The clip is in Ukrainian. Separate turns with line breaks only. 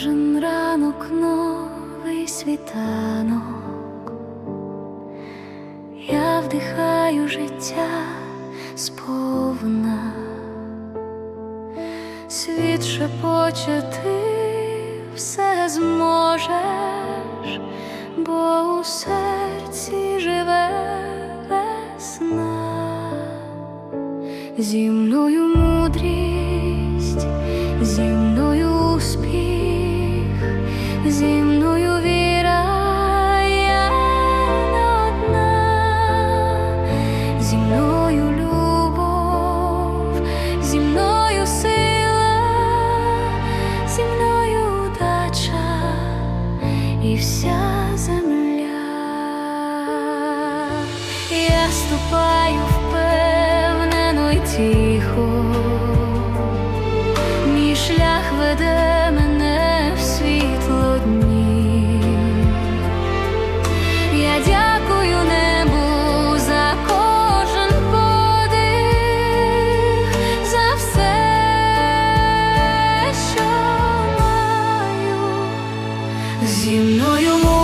Кожен ранок новий світанок, я вдихаю життя сповна, світ шепоче ти все зможеш, бо у серці живе весна, зі мною мудрість, зі мною успіх. я ступаю впевнено тихо, мій шлях веде мене в світло дні. Я дякую небу за кожен подих, за все, що зі мною.